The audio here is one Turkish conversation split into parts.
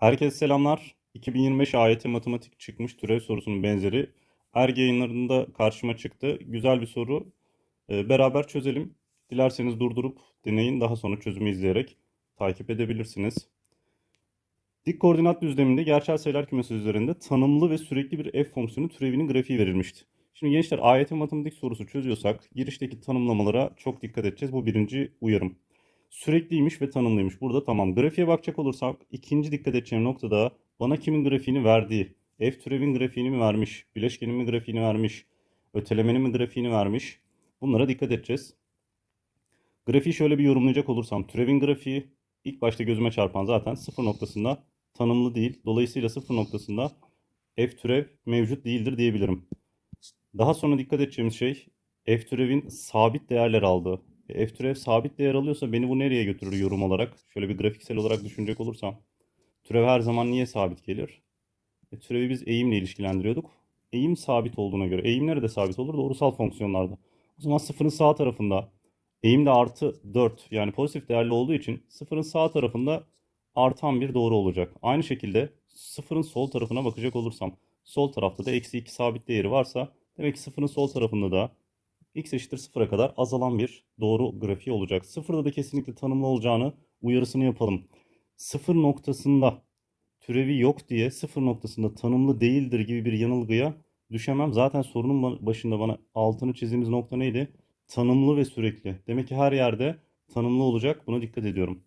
Herkese selamlar. 2025 AYT matematik çıkmış türev sorusunun benzeri. Ergi yayınlarında karşıma çıktı. Güzel bir soru. Ee, beraber çözelim. Dilerseniz durdurup deneyin. Daha sonra çözümü izleyerek takip edebilirsiniz. Dik koordinat düzleminde gerçel sayılar kümesi üzerinde tanımlı ve sürekli bir f fonksiyonu türevinin grafiği verilmişti. Şimdi gençler AYT matematik sorusu çözüyorsak girişteki tanımlamalara çok dikkat edeceğiz. Bu birinci uyarım. Sürekliymiş ve tanımlıymış. Burada tamam. Grafiğe bakacak olursak ikinci dikkat edeceğim noktada bana kimin grafiğini verdiği, f türevin grafiğini mi vermiş, bileşkenin mi grafiğini vermiş, ötelemenin mi grafiğini vermiş. Bunlara dikkat edeceğiz. Grafiği şöyle bir yorumlayacak olursam türevin grafiği ilk başta gözüme çarpan zaten sıfır noktasında tanımlı değil. Dolayısıyla sıfır noktasında f türev mevcut değildir diyebilirim. Daha sonra dikkat edeceğimiz şey f türevin sabit değerler aldığı. F türev sabit değer alıyorsa beni bu nereye götürür yorum olarak? Şöyle bir grafiksel olarak düşünecek olursam. Türev her zaman niye sabit gelir? E, türevi biz eğimle ilişkilendiriyorduk. Eğim sabit olduğuna göre. Eğim nerede sabit olur? Doğrusal fonksiyonlarda. O zaman sıfırın sağ tarafında eğim de artı 4 yani pozitif değerli olduğu için sıfırın sağ tarafında artan bir doğru olacak. Aynı şekilde sıfırın sol tarafına bakacak olursam sol tarafta da eksi 2 sabit değeri varsa demek ki sıfırın sol tarafında da x eşittir sıfıra kadar azalan bir doğru grafiği olacak. Sıfırda da kesinlikle tanımlı olacağını uyarısını yapalım. Sıfır noktasında türevi yok diye sıfır noktasında tanımlı değildir gibi bir yanılgıya düşemem. Zaten sorunun başında bana altını çizdiğimiz nokta neydi? Tanımlı ve sürekli. Demek ki her yerde tanımlı olacak. Buna dikkat ediyorum.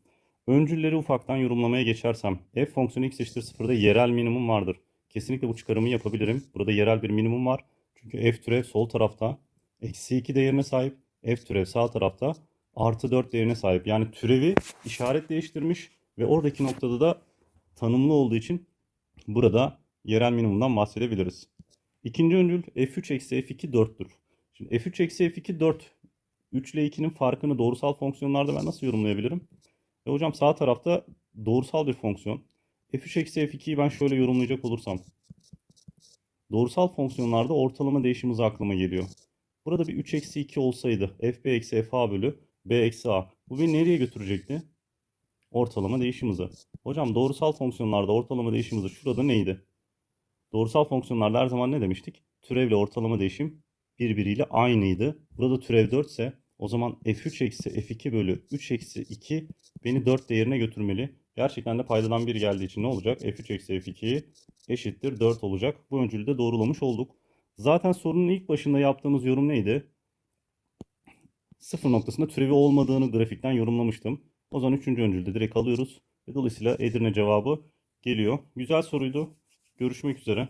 Öncülleri ufaktan yorumlamaya geçersem f fonksiyonu x eşittir sıfırda yerel minimum vardır. Kesinlikle bu çıkarımı yapabilirim. Burada yerel bir minimum var. Çünkü f türev sol tarafta eksi 2 değerine sahip. F türev sağ tarafta artı 4 değerine sahip. Yani türevi işaret değiştirmiş ve oradaki noktada da tanımlı olduğu için burada yerel minimumdan bahsedebiliriz. İkinci öncül f3 eksi f2 4'tür. Şimdi f3 eksi f2 4. 3 ile 2'nin farkını doğrusal fonksiyonlarda ben nasıl yorumlayabilirim? E hocam sağ tarafta doğrusal bir fonksiyon. f3 eksi f2'yi ben şöyle yorumlayacak olursam. Doğrusal fonksiyonlarda ortalama değişim hızı aklıma geliyor. Burada bir 3 eksi 2 olsaydı fb eksi fa bölü b eksi a. Bu beni nereye götürecekti? Ortalama değişim hızı. Hocam doğrusal fonksiyonlarda ortalama değişim hızı şurada neydi? Doğrusal fonksiyonlarda her zaman ne demiştik? Türevle ortalama değişim birbiriyle aynıydı. Burada türev 4 ise o zaman f3 eksi f2 bölü 3 eksi 2 beni 4 değerine götürmeli. Gerçekten de paydadan 1 geldiği için ne olacak? f3 eksi f2 eşittir 4 olacak. Bu öncülü de doğrulamış olduk. Zaten sorunun ilk başında yaptığımız yorum neydi? Sıfır noktasında türevi olmadığını grafikten yorumlamıştım. O zaman üçüncü öncülde direkt alıyoruz. Dolayısıyla Edirne cevabı geliyor. Güzel soruydu. Görüşmek üzere.